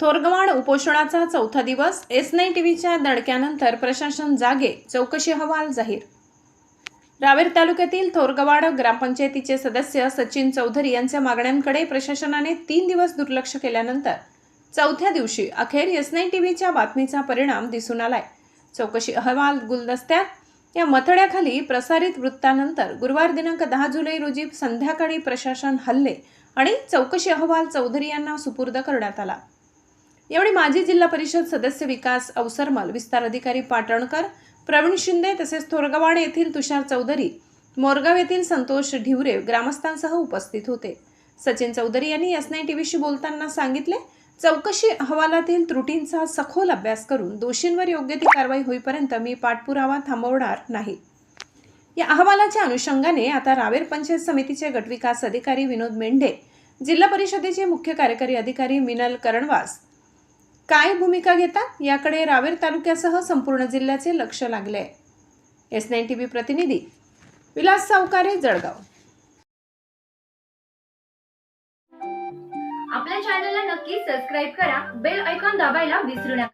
थोरगवाड उपोषणाचा चौथा दिवस एस नाईन टीव्हीच्या दणक्यानंतर प्रशासन जागे चौकशी अहवाल जाहीर. रावेर तालुक्यातील थोरगवाड ग्रामपंचायतीचे सदस्य सचिन चौधरी यांच्या मागण्यांकडे प्रशासनाने तीन दिवस दुर्लक्ष केल्यानंतर चौथ्या दिवशी अखेर एस नाईन टीव्हीच्या बातमीचा परिणाम दिसून आलाय. चौकशी अहवाल गुलदस्त्यात या मथड्याखाली प्रसारित वृत्तानंतर गुरुवार दिनांक दहा जुलै रोजी संध्याकाळी प्रशासन हल्ले आणि चौकशी अहवाल चौधरी यांना सुपूर्द करण्यात आला. यावेळी माजी जिल्हा परिषद सदस्य विकास अवसरमल विस्तार अधिकारी पाटणकर प्रवीण शिंदे तसेच थोरगवाड येथील तुषार चौधरी मोरगाव येथील संतोष ढिवरे ग्रामस्थांसह उपस्थित होते. सचिन चौधरी यांनी एस नाय टीव्हीशी बोलताना सांगितले चौकशी अहवालातील त्रुटींचा सखोल अभ्यास करून दोषींवर योग्य ती कारवाई होईपर्यंत मी पाठपुरावा थांबवणार नाही. या अहवालाच्या अनुषंगाने आता रावेर पंचायत समितीचे गटविकास अधिकारी विनोद मेंढे जिल्हा परिषदेचे मुख्य कार्यकारी अधिकारी मिनल करणवास काय भूमिका घेतात याकडे रावेर तालुक्यासह संपूर्ण जिल्ह्याचे लक्ष लागले. आहे एस नाईन टी व्ही प्रतिनिधी विलास सावकारे जळगाव. आपल्या चॅनलला नक्की सबस्क्राईब करा. बेल ऐकॉन दाबायला विसरू नका.